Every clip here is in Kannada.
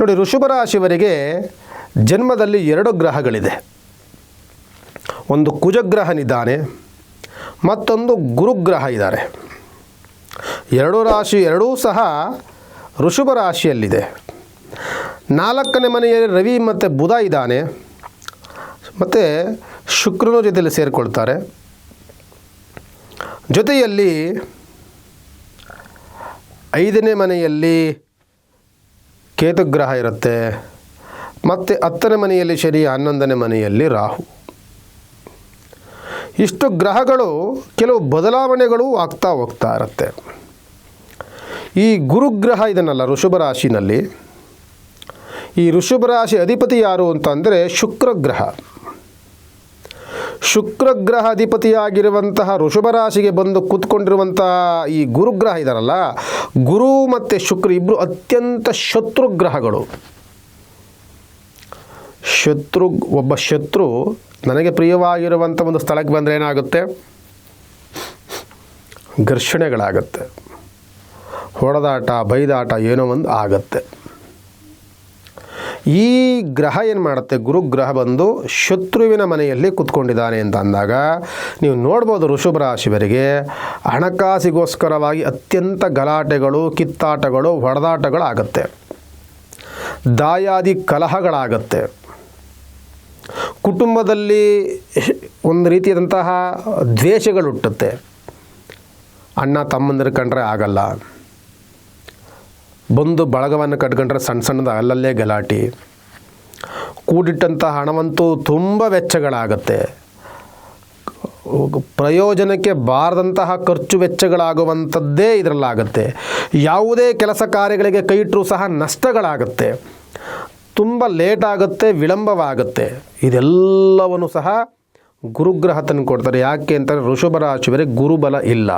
ನೋಡಿ ಋಷಭ ರಾಶಿಯವರಿಗೆ ಜನ್ಮದಲ್ಲಿ ಎರಡು ಗ್ರಹಗಳಿದೆ. ಒಂದು ಕುಜಗ್ರಹನಿದ್ದಾನೆ ಮತ್ತೊಂದು ಗುರುಗ್ರಹ ಇದ್ದಾರೆ. ಎರಡೂ ರಾಶಿ, ಎರಡೂ ಸಹ ಋಷಭ ರಾಶಿಯಲ್ಲಿದೆ ನಾಲ್ಕನೇ ಮನೆಯಲ್ಲಿ ರವಿ ಮತ್ತು ಬುಧ ಇದ್ದಾನೆ. ಮತ್ತು ಶುಕ್ರನ ಜೊತೆಯಲ್ಲಿ ಸೇರಿಕೊಳ್ತಾರೆ. ಜೊತೆಯಲ್ಲಿ ಐದನೇ ಮನೆಯಲ್ಲಿ ಕೇತುಗ್ರಹ ಇರುತ್ತೆ. ಮತ್ತು ಹತ್ತನೇ ಮನೆಯಲ್ಲಿ ಶನಿ, ಹನ್ನೊಂದನೇ ಮನೆಯಲ್ಲಿ ರಾಹು. ಇಷ್ಟು ಗ್ರಹಗಳು ಕೆಲವು ಬದಲಾವಣೆಗಳು ಆಗ್ತಾ ಹೋಗ್ತಾ ಇರುತ್ತೆ. ಈ ಗುರುಗ್ರಹ ಇದನ್ನಲ್ಲ ಋಷಭ ರಾಶಿನಲ್ಲಿ. ಈ ಋಷಭ ರಾಶಿ ಅಧಿಪತಿ ಯಾರು ಅಂತ ಅಂದರೆ ಗ್ರಹ ಶುಕ್ರ ಗ್ರಹ ಅಧಿಪತಿಯಾಗಿರುವಂತಹ ಋಷಭ ರಾಶಿಗೆ ಬಂದು ಕೂತ್ಕೊಂಡಿರುವಂತಹ ಈ ಗುರುಗ್ರಹ ಇದಾರಲ್ಲ, ಗುರು ಮತ್ತು ಶುಕ್ರ ಇಬ್ಬರು ಅತ್ಯಂತ ಶತ್ರು ಗ್ರಹಗಳು. ಶತ್ರು, ಒಬ್ಬ ಶತ್ರು ನನಗೆ ಪ್ರಿಯವಾಗಿರುವಂಥ ಒಂದು ಸ್ಥಳಕ್ಕೆ ಬಂದರೆ ಏನಾಗುತ್ತೆ? ಘರ್ಷಣೆಗಳಾಗುತ್ತೆ. ಹೊಡೆದಾಟ, ಬೈದಾಟ ಏನೋ ಒಂದು ಆಗತ್ತೆ. ಈ ಗ್ರಹ ಏನು ಮಾಡುತ್ತೆ? ಗುರುಗ್ರಹ ಬಂದು ಶತ್ರುವಿನ ಮನೆಯಲ್ಲಿ ಕುತ್ಕೊಂಡಿದ್ದಾನೆ ಅಂತ ಅಂದಾಗ ನೀವು ನೋಡ್ಬೋದು ಋಷಭ ರಾಶಿವರಿಗೆ ಹಣಕಾಸಿಗೋಸ್ಕರವಾಗಿ ಅತ್ಯಂತ ಗಲಾಟೆಗಳು, ಕಿತ್ತಾಟಗಳು, ಹೊಡೆದಾಟಗಳಾಗತ್ತೆ. ದಾಯಾದಿ ಕಲಹಗಳಾಗತ್ತೆ. ಕುಟುಂಬದಲ್ಲಿ ಒಂದು ರೀತಿಯಾದಂತಹ ದ್ವೇಷಗಳು ಹುಟ್ಟುತ್ತೆ ಅಣ್ಣ ತಮ್ಮಂದಿರು ಕಂಡ್ರೆ ಆಗಲ್ಲ. ಬಂದು ಬಳಗವನ್ನು ಕಟ್ಕೊಂಡ್ರೆ ಸಣ್ಣ ಸಣ್ಣದ ಅಲ್ಲಲ್ಲೇ ಗಲಾಟೆ. ಕೂಡಿಟ್ಟಂಥ ಹಣವಂತೂ ತುಂಬ ವೆಚ್ಚಗಳಾಗತ್ತೆ. ಪ್ರಯೋಜನಕ್ಕೆ ಬಾರದಂತಹ ಖರ್ಚು ವೆಚ್ಚಗಳಾಗುವಂಥದ್ದೇ ಇದರಲ್ಲಾಗತ್ತೆ. ಯಾವುದೇ ಕೆಲಸ ಕಾರ್ಯಗಳಿಗೆ ಕೈ ಇಟ್ಟರೂ ಸಹ ನಷ್ಟಗಳಾಗುತ್ತೆ. ತುಂಬ ಲೇಟ್ ಆಗುತ್ತೆ ವಿಳಂಬವಾಗುತ್ತೆ. ಇದೆಲ್ಲವನ್ನು ಸಹ ಗುರುಗ್ರಹ ತಂದು ಕೊಡ್ತಾರೆ. ಯಾಕೆ ಅಂತಂದರೆ ಋಷಭ ರಾಶಿಯವರಿಗೆ ಗುರುಬಲ ಇಲ್ಲ.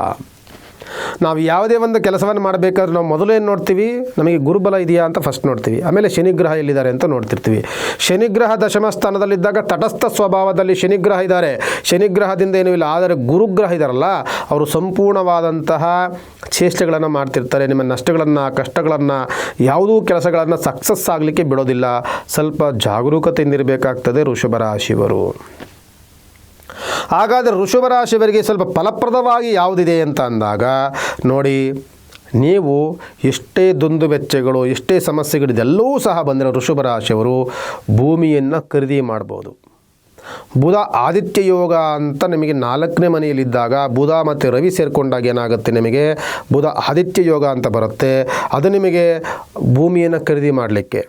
ನಾವು ಯಾವುದೇ ಒಂದು ಕೆಲಸವನ್ನು ಮಾಡಬೇಕಾದ್ರೆ ನಾವು ಮೊದಲು ಏನು ನೋಡ್ತೀವಿ? ನಮಗೆ ಗುರುಬಲ ಇದೆಯಾ ಅಂತ ಫಸ್ಟ್ ನೋಡ್ತೀವಿ. ಆಮೇಲೆ ಶನಿಗ್ರಹ ಎಲ್ಲಿದ್ದಾರೆ ಅಂತ ನೋಡ್ತಿರ್ತೀವಿ. ಶನಿಗ್ರಹ ದಶಮ ಸ್ಥಾನದಲ್ಲಿದ್ದಾಗ ತಟಸ್ಥ ಸ್ವಭಾವದಲ್ಲಿ ಶನಿಗ್ರಹ ಇದ್ದಾರೆ. ಶನಿಗ್ರಹದಿಂದ ಏನೂ ಇಲ್ಲ. ಆದರೆ ಗುರುಗ್ರಹ ಇದ್ದಾರಲ್ಲ ಅವರು ಸಂಪೂರ್ಣವಾದಂತಹ ಚೇಷ್ಟೆಗಳನ್ನು ಮಾಡ್ತಿರ್ತಾರೆ. ನಿಮ್ಮ ನಷ್ಟಗಳನ್ನು, ಕಷ್ಟಗಳನ್ನು, ಯಾವುದೂ ಕೆಲಸಗಳನ್ನು ಸಕ್ಸಸ್ ಆಗಲಿಕ್ಕೆ ಬಿಡೋದಿಲ್ಲ. ಸ್ವಲ್ಪ ಜಾಗರೂಕತೆಯಿಂದ ಇರಬೇಕಾಗ್ತದೆ ಋಷಭ ರಾಶಿಯವರು. ಹಾಗಾದರೆ ಋಷಭ ರಾಶಿಯವರಿಗೆ ಸ್ವಲ್ಪ ಫಲಪ್ರದವಾಗಿ ಯಾವುದಿದೆ ಅಂತ ಅಂದಾಗ, ನೋಡಿ, ನೀವು ಎಷ್ಟೇ ದುಂದು ವೆಚ್ಚಗಳು ಎಷ್ಟೇ ಸಮಸ್ಯೆಗಳು ಇದೆಲ್ಲವೂ ಸಹ ಬಂದಿರೋ ಋಷಭ ರಾಶಿಯವರು ಭೂಮಿಯನ್ನು ಖರೀದಿ ಮಾಡ್ಬೋದು. ಬುಧ ಆದಿತ್ಯ ಯೋಗ ಅಂತ ನಿಮಗೆ ನಾಲ್ಕನೇ ಮನೆಯಲ್ಲಿದ್ದಾಗ ಬುಧ ಮತ್ತು ರವಿ ಸೇರಿಕೊಂಡಾಗ ಏನಾಗುತ್ತೆ ನಿಮಗೆ? ಬುಧ ಆದಿತ್ಯ ಯೋಗ ಅಂತ ಬರುತ್ತೆ. ಅದು ನಿಮಗೆ ಭೂಮಿಯನ್ನು ಖರೀದಿ ಮಾಡಲಿಕ್ಕೆ.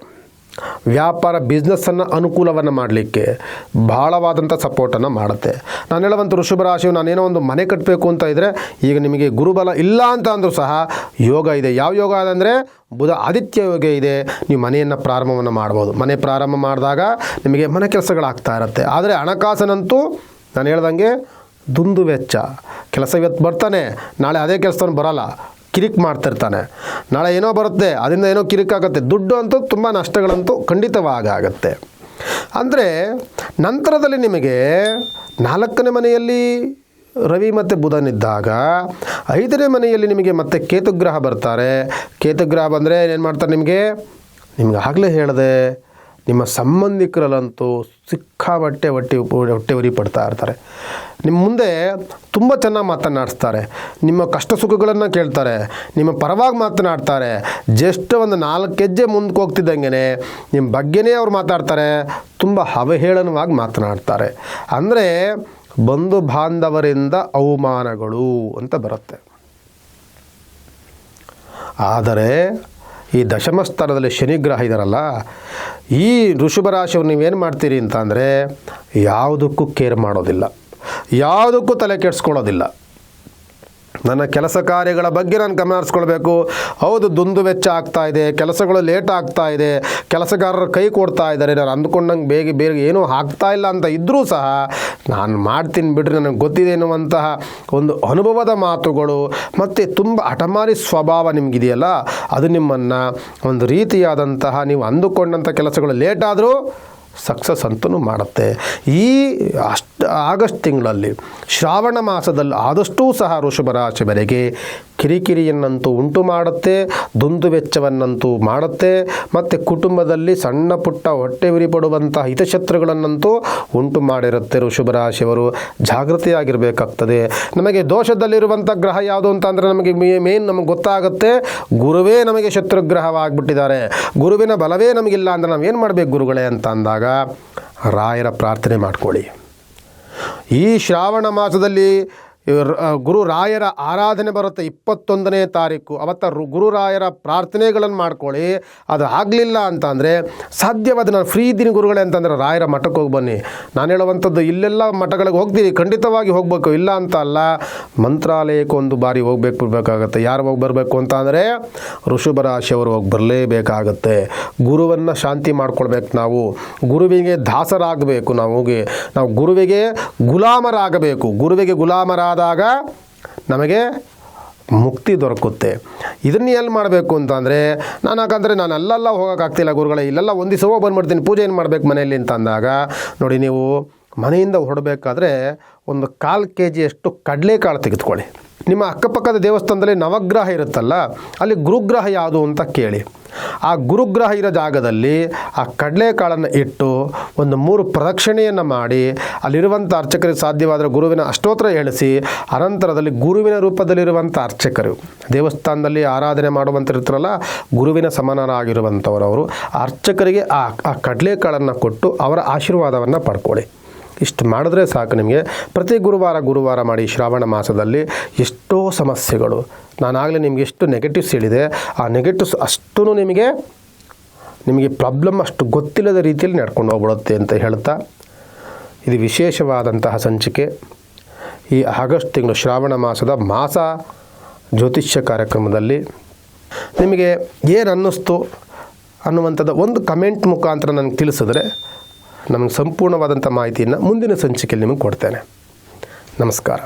ವ್ಯಾಪಾರ ಬಿಸ್ನೆಸ್ಸನ್ನು ಅನುಕೂಲವನ್ನು ಮಾಡಲಿಕ್ಕೆ ಭಾಳವಾದಂಥ ಸಪೋರ್ಟನ್ನು ಮಾಡುತ್ತೆ. ನಾನು ಹೇಳುವಂಥ ಋಷಭ ರಾಶಿಯು ನಾನೇನೋ ಒಂದು ಮನೆ ಕಟ್ಟಬೇಕು ಅಂತ ಇದ್ದರೆ ಈಗ ನಿಮಗೆ ಗುರುಬಲ ಇಲ್ಲ ಅಂತ ಅಂದರೂ ಸಹ ಯೋಗ ಇದೆ. ಯಾವ ಯೋಗ ಅಂದರೆ ಬುಧ ಆದಿತ್ಯ ಯೋಗ ಇದೆ. ನೀವು ಮನೆಯನ್ನು ಪ್ರಾರಂಭವನ್ನು ಮಾಡ್ಬೋದು. ಮನೆ ಪ್ರಾರಂಭ ಮಾಡಿದಾಗ ನಿಮಗೆ ಮನೆ ಕೆಲಸಗಳಾಗ್ತಾ ಇರುತ್ತೆ. ಆದರೆ ಹಣಕಾಸನಂತೂ ನಾನು ಹೇಳ್ದಂಗೆ ದುಂದು ವೆಚ್ಚ. ಕೆಲಸ ಇವತ್ತು ಬರ್ತಾನೆ, ನಾಳೆ ಅದೇ ಕೆಲಸವನ್ನು ಬರಲ್ಲ, ಕಿರಿಕ್ ಮಾಡ್ತಿರ್ತಾನೆ. ನಾಳೆ ಏನೋ ಬರುತ್ತೆ, ಅದರಿಂದ ಏನೋ ಕಿರಿಕಾಗುತ್ತೆ. ದುಡ್ಡು ಅಂತೂ ತುಂಬ ನಷ್ಟಗಳಂತೂ ಖಂಡಿತವಾಗುತ್ತೆ ಅಂದರೆ ನಂತರದಲ್ಲಿ ನಿಮಗೆ ನಾಲ್ಕನೇ ಮನೆಯಲ್ಲಿ ರವಿ ಮತ್ತು ಬುಧನಿದ್ದಾಗ ಐದನೇ ಮನೆಯಲ್ಲಿ ನಿಮಗೆ ಮತ್ತೆ ಕೇತುಗ್ರಹ ಬರ್ತಾರೆ. ಕೇತುಗ್ರಹ ಬಂದರೆ ಏನೇನು ಮಾಡ್ತಾರೆ ನಿಮಗೆ? ನಿಮ್ಗೆ ಆಗಲೇ ಹೇಳಿದೆ ನಿಮ್ಮ ಸಂಬಂಧಿಕರಲ್ಲಂತೂ ಸಿಕ್ಕಾಬಟ್ಟೆ ಹೊಟ್ಟೆ ಹೊಟ್ಟೆ ಉರಿ ಪಡ್ತಾ ಇರ್ತಾರೆ. ನಿಮ್ಮ ಮುಂದೆ ತುಂಬ ಚೆನ್ನಾಗಿ ಮಾತನಾಡಿಸ್ತಾರೆ. ನಿಮ್ಮ ಕಷ್ಟ ಸುಖಗಳನ್ನು ಕೇಳ್ತಾರೆ. ನಿಮ್ಮ ಪರವಾಗಿ ಮಾತನಾಡ್ತಾರೆ. ಜಸ್ಟ್ ಒಂದು ನಾಲ್ಕು ಹೆಜ್ಜೆ ಮುಂದಕ್ಕೆ ಹೋಗ್ತಿದ್ದಂಗೆ ನಿಮ್ಮ ಬಗ್ಗೆನೇ ಅವ್ರು ಮಾತಾಡ್ತಾರೆ. ತುಂಬ ಅವಹೇಳನವಾಗಿ ಮಾತನಾಡ್ತಾರೆ. ಅಂದರೆ ಬಂಧು ಬಾಂಧವರಿಂದ ಅವಮಾನಗಳು ಅಂತ ಬರುತ್ತೆ. ಆದರೆ ಈ ದಶಮ ಸ್ಥಾನದಲ್ಲಿ ಶನಿಗ್ರಹ ಇದ್ದಾರಲ್ಲ ಈ ಋಷಭ ರಾಶಿಯವ್ರು ನೀವೇನು ಮಾಡ್ತೀರಿ ಅಂತ ಯಾವುದಕ್ಕೂ ಕೇರ್ ಮಾಡೋದಿಲ್ಲ. ಯಾವುದಕ್ಕೂ ತಲೆ ಕೆಡಿಸ್ಕೊಳ್ಳೋದಿಲ್ಲ. ನನ್ನ ಕೆಲಸ ಕಾರ್ಯಗಳ ಬಗ್ಗೆ ನಾನು ಗಮನ ಹರಿಸ್ಕೊಳ್ಬೇಕು. ಹೌದು, ದುಂದು ವೆಚ್ಚ ಆಗ್ತಾ ಇದೆ, ಕೆಲಸಗಳು ಲೇಟ್ ಆಗ್ತಾ ಇದೆ, ಕೆಲಸಗಾರರು ಕೈ ಕೊಡ್ತಾ ಇದ್ದಾರೆ, ನಾನು ಅಂದ್ಕೊಂಡಂಗೆ ಬೇಗ ಬೇಗ ಏನೂ ಆಗ್ತಾ ಇಲ್ಲ ಅಂತ ಇದ್ದರೂ ಸಹ ನಾನು ಮಾಡ್ತೀನಿ ಬಿಡ್ರಿ, ನನಗೆ ಗೊತ್ತಿದೆ ಎನ್ನುವಂತಹ ಒಂದು ಅನುಭವದ ಮಾತುಗಳು. ಮತ್ತು ತುಂಬ ಹಠಮಾರಿ ಸ್ವಭಾವ ನಿಮಗಿದೆಯಲ್ಲ, ಅದು ನಿಮ್ಮನ್ನು ಒಂದು ರೀತಿಯಾದಂತಹ ನೀವು ಅಂದುಕೊಂಡಂಥ ಕೆಲಸಗಳು ಲೇಟ್ ಆದರೂ ಸಕ್ಸಸ್ ಅಂತಲೂ ಮಾಡುತ್ತೆ. ಈ ಅಷ್ಟು ಆಗಸ್ಟ್ ತಿಂಗಳಲ್ಲಿ ಶ್ರಾವಣ ಮಾಸದಲ್ಲಿ ಆದಷ್ಟೂ ಸಹ ವೃಷಭ ರಾಶಿಯವರಿಗೆ ಕಿರಿಕಿರಿಯನ್ನಂತೂ ಉಂಟು ಮಾಡುತ್ತೆ, ದುಂದು ವೆಚ್ಚವನ್ನಂತೂ ಮಾಡುತ್ತೆ, ಮತ್ತು ಕುಟುಂಬದಲ್ಲಿ ಸಣ್ಣ ಪುಟ್ಟ ಹೊಟ್ಟೆ ಉರಿಪಡುವಂತಹ ಹಿತಶತ್ರುಗಳನ್ನಂತೂ ಉಂಟು ಮಾಡಿರುತ್ತೆ ಋಷಭ ರಾಶಿಯವರು ಜಾಗೃತಿಯಾಗಿರಬೇಕಾಗ್ತದೆ. ನಮಗೆ ದೋಷದಲ್ಲಿರುವಂಥ ಗ್ರಹ ಯಾವುದು ಅಂತ ಅಂದರೆ ನಮಗೆ ಮೇನ್ ನಮಗೆ ಗೊತ್ತಾಗುತ್ತೆ, ಗುರುವೇ ನಮಗೆ ಶತ್ರುಗ್ರಹವಾಗಿಬಿಟ್ಟಿದ್ದಾರೆ. ಗುರುವಿನ ಬಲವೇ ನಮಗಿಲ್ಲ ಅಂದರೆ ನಾವು ಏನು ಮಾಡಬೇಕು ಗುರುಗಳೇ ಅಂತ ಅಂದಾಗ ರಾಯರ ಪ್ರಾರ್ಥನೆ ಮಾಡ್ಕೊಳ್ಳಿ. ಈ ಶ್ರಾವಣ ಮಾಸದಲ್ಲಿ ಗುರು ರಾಯರ ಆರಾಧನೆ ಬರುತ್ತೆ ಇಪ್ಪತ್ತೊಂದನೇ ತಾರೀಕು. ಅವತ್ತ ಗುರುರಾಯರ ಗುರು ರಾಯರ ಪ್ರಾರ್ಥನೆಗಳನ್ನು ಮಾಡ್ಕೊಳ್ಳಿ. ಅದು ಆಗಲಿಲ್ಲ ಅಂತ ಅಂದರೆ ಸಾಧ್ಯವಾದ ನಾನು ಫ್ರೀ ಇದ್ದೀನಿ ಗುರುಗಳೇ ಅಂತಂದರೆ ರಾಯರ ಮಠಕ್ಕೆ ಹೋಗಿ ಬನ್ನಿ. ನಾನು ಹೇಳುವಂಥದ್ದು ಇಲ್ಲೆಲ್ಲ ಮಠಗಳಿಗೆ ಹೋಗ್ತೀವಿ ಖಂಡಿತವಾಗಿ ಹೋಗಬೇಕು. ಇಲ್ಲ ಅಂತ ಅಲ್ಲ, ಮಂತ್ರಾಲಯಕ್ಕೆ ಒಂದು ಬಾರಿ ಹೋಗ್ಬೇಕು, ಬಿಡಬೇಕಾಗತ್ತೆ. ಯಾರು ಹೋಗಿ ಬರಬೇಕು ಅಂತ ಅಂದರೆ ಋಷಭ ರಾಶಿಯವರು ಹೋಗಿ ಬರಲೇಬೇಕಾಗತ್ತೆ. ಗುರುವನ್ನು ಶಾಂತಿ ಮಾಡ್ಕೊಳ್ಬೇಕು ನಾವು. ಗುರುವಿಗೆ ದಾಸರಾಗಬೇಕು ನಾವು ನಾವು ಗುರುವಿಗೆ ಗುಲಾಮರಾಗಬೇಕು. ಗುರುವಿಗೆ ಗುಲಾಮರಾದಾಗ ನಮಗೆ ಮುಕ್ತಿ ದೊರಕುತ್ತೆ. ಇದನ್ನು ಎಲ್ಲಿ ಮಾಡಬೇಕು ಅಂತಂದರೆ ನಾನು ಹಾಗಾದರೆ ನಾನು ಅಲ್ಲೆಲ್ಲ ಹೋಗೋಕ್ಕಾಗ್ತಿಲ್ಲ ಗುರುಗಳೇ, ಇಲ್ಲೆಲ್ಲ ಒಂದು ದಿವಸ ಹೋಗಿ ಬಂದ್ಬಿಡ್ತೀನಿ, ಪೂಜೆ ಏನು ಮಾಡಬೇಕು ಮನೆಯಲ್ಲಿ ಅಂತ ಅಂದಾಗ, ನೋಡಿ ನೀವು ಮನೆಯಿಂದ ಹೊರಡಬೇಕಾದ್ರೆ ಒಂದು ಕಾಲು ಕೆ ಜಿಯಷ್ಟು ಕಡಲೆಕಾಳು ತೆಗೆದುಕೊಳ್ಳಿ. ನಿಮ್ಮ ಅಕ್ಕಪಕ್ಕದ ದೇವಸ್ಥಾನದಲ್ಲಿ ನವಗ್ರಹ ಇರುತ್ತಲ್ಲ, ಅಲ್ಲಿ ಗುರುಗ್ರಹ ಯಾವುದು ಅಂತ ಕೇಳಿ. ಆ ಗುರುಗ್ರಹ ಇರೋ ಜಾಗದಲ್ಲಿ ಆ ಕಡಲೆಕಾಳನ್ನು ಇಟ್ಟು ಒಂದು ಮೂರು ಪ್ರದಕ್ಷಿಣೆಯನ್ನು ಮಾಡಿ ಅಲ್ಲಿರುವಂಥ ಅರ್ಚಕರಿಗೆ ಸಾಧ್ಯವಾದರೆ ಗುರುವಿನ ಅಷ್ಟೋತ್ರ ಹೇಳಿಸಿ, ಅನಂತರದಲ್ಲಿ ಗುರುವಿನ ರೂಪದಲ್ಲಿರುವಂಥ ಅರ್ಚಕರು. ದೇವಸ್ಥಾನದಲ್ಲಿ ಆರಾಧನೆ ಮಾಡುವಂತಿರ್ತಾರಲ್ಲ ಗುರುವಿನ ಸಮಾನರಾಗಿರುವಂಥವರು ಅವರು. ಅರ್ಚಕರಿಗೆ ಆ ಆ ಕಡಲೆಕಾಳನ್ನು ಕೊಟ್ಟು ಅವರ ಆಶೀರ್ವಾದವನ್ನು ಪಡ್ಕೊಳ್ಳಿ. ಇಷ್ಟು ಮಾಡಿದ್ರೆ ಸಾಕು ನಿಮಗೆ. ಪ್ರತಿ ಗುರುವಾರ ಗುರುವಾರ ಮಾಡಿ ಶ್ರಾವಣ ಮಾಸದಲ್ಲಿ ಎಷ್ಟೋ ಸಮಸ್ಯೆಗಳು. ನಾನಾಗಲೇ ನಿಮಗೆ ಎಷ್ಟು ನೆಗೆಟಿವ್ಸ್ ಹೇಳಿದೆ. ಆ ನೆಗೆಟಿವ್ಸ್ ಅಷ್ಟೂ ನಿಮಗೆ ನಿಮಗೆ ಪ್ರಾಬ್ಲಮ್ ಅಷ್ಟು ಗೊತ್ತಿಲ್ಲದ ರೀತಿಯಲ್ಲಿ ನಡ್ಕೊಂಡು ಹೋಗ್ಬಿಡುತ್ತೆ ಅಂತ ಹೇಳ್ತಾ, ಇದು ವಿಶೇಷವಾದಂತಹ ಸಂಚಿಕೆ. ಈ ಆಗಸ್ಟ್ ತಿಂಗಳು ಶ್ರಾವಣ ಮಾಸದ ಮಾಸ ಜ್ಯೋತಿಷ್ಯ ಕಾರ್ಯಕ್ರಮದಲ್ಲಿ ನಿಮಗೆ ಏನು ಅನ್ನಿಸ್ತು ಅನ್ನುವಂಥದ್ದು ಒಂದು ಕಮೆಂಟ್ ಮುಖಾಂತರ ನನಗೆ ತಿಳಿಸಿದ್ರೆ ನಮಗೆ ಸಂಪೂರ್ಣವಾದಂಥ ಮಾಹಿತಿಯನ್ನು ಮುಂದಿನ ಸಂಚಿಕೆಯಲ್ಲಿ ನಿಮಗೆ ಕೊಡ್ತೇನೆ. ನಮಸ್ಕಾರ.